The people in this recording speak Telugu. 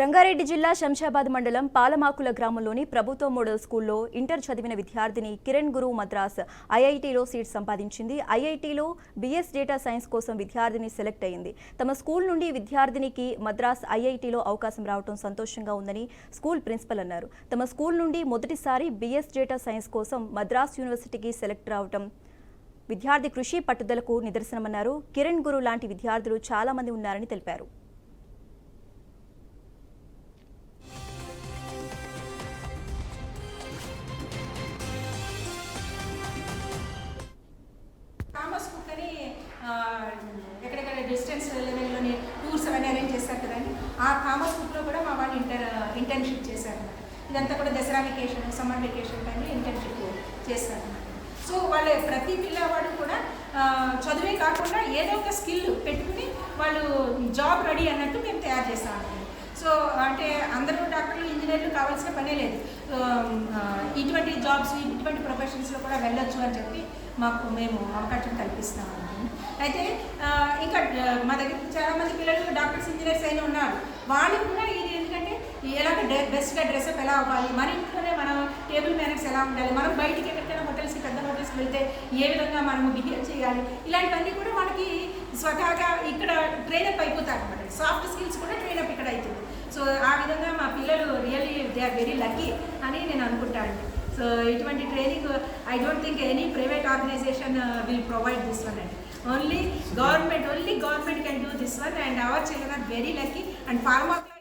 రంగారెడ్డి జిల్లా శంషాబాద్ మండలం పాలమాకుల గ్రామంలోని ప్రభుత్వ మోడల్ స్కూల్లో ఇంటర్ చదివిన విద్యార్థిని కిరణ్ గురు మద్రాస్ ఐఐటీలో సీట్ సంపాదించింది. ఐఐటీలో బీఎస్ డేటా సైన్స్ కోసం విద్యార్థిని సెలెక్ట్ అయింది. తమ స్కూల్ నుండి విద్యార్థినికి మద్రాస్ ఐఐటీలో అవకాశం రావడం సంతోషంగా ఉందని స్కూల్ ప్రిన్సిపల్ అన్నారు. తమ స్కూల్ నుండి మొదటిసారి బీఎస్ డేటా సైన్స్ కోసం మద్రాస్ యూనివర్సిటీకి సెలెక్ట్ రావటం విద్యార్థి కృషి పట్టుదలకు నిదర్శనమన్నారు. కిరణ్ గురు లాంటి విద్యార్థులు చాలామంది ఉన్నారని తెలిపారు. ఎక్కడెక్కడ డిస్టెన్స్ లెవెల్లోని టూర్స్ అవన్నీ అరేంజ్ చేస్తారు కదండి. ఆ కామర్స్ గ్రూప్లో కూడా మా వాళ్ళు ఇంటర్ ఇంటర్న్షిప్ చేశారు. ఇదంతా కూడా దసరా వెకేషన్ సమ్మర్ వెకేషన్ టైంలో ఇంటర్న్షిప్ చేశారు. సో వాళ్ళ ప్రతి పిల్లవాడు కూడా చదువే కాకుండా ఏదో ఒక స్కిల్ పెట్టుకుని వాళ్ళు జాబ్ రెడీ అన్నట్టు మేము తయారు చేస్తామండి సో అంటే అందరూ డాక్టర్లు ఇంజనీర్లు కావాల్సిన పనే లేదు. ఇటువంటి జాబ్స్ ఇటువంటి ప్రొఫెషన్స్లో కూడా వెళ్ళొచ్చు అని చెప్పి మాకు మేము అవకాశం కల్పిస్తామండి అయితే ఇంకా మా దగ్గర చాలామంది పిల్లలు డాక్టర్స్ ఇంజనీర్స్ అయినా ఉన్నారు. వాళ్ళు కూడా ఇది ఎందుకంటే ఎలాగ బెస్ట్గా డ్రెస్అప్ ఎలా అవ్వాలి మన ఇంట్లోనే మనం టేబుల్ మేనర్స్ ఎలా ఉండాలి మనం బయటికి ఎక్కడికైనా హోటల్స్కి పెద్ద హోటల్స్కి వెళ్తే ఏ విధంగా మనం బిహేవ్ చేయాలి ఇలాంటివన్నీ కూడా మనకి స్వతహాగా ఇక్కడ ట్రైనప్ అయిపోతారు అనమాట సాఫ్ట్ స్కిల్స్ కూడా ట్రైనప్ ఇక్కడ అవుతుంది సో ఆ విధంగా మా పిల్లలు really they are very lucky అని నేను అనుకుంటాను. సో ఇటువంటి training I don't think any private organization will provide this one అండి. Only government only government can do this one and our children are very lucky and pharma